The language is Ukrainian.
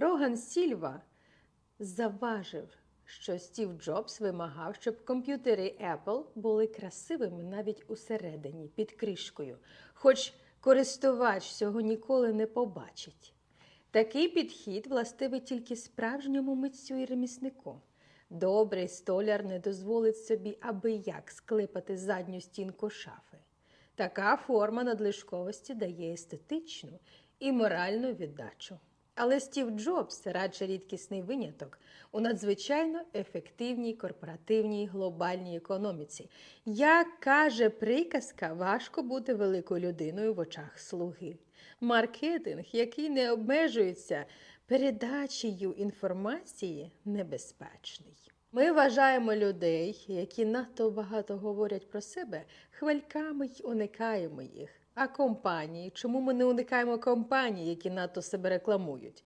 Роган Сільва заважив, що Стів Джобс вимагав, щоб комп'ютери Apple були красивими навіть усередині, під кришкою, хоч користувач цього ніколи не побачить. Такий підхід властивий тільки справжньому митцю і реміснику. Добрий столяр не дозволить собі аби як склепати задню стінку шафи. Така форма надлишковості дає естетичну і моральну віддачу. Але Стів Джобс радше рідкісний виняток у надзвичайно ефективній корпоративній глобальній економіці. Як каже приказка, важко бути великою людиною в очах слуги. Маркетинг, який не обмежується передачею інформації, небезпечний. Ми вважаємо людей, які надто багато говорять про себе, хвальками й уникаємо їх. А компанії, чому ми не уникаємо компаній, які надто себе рекламують?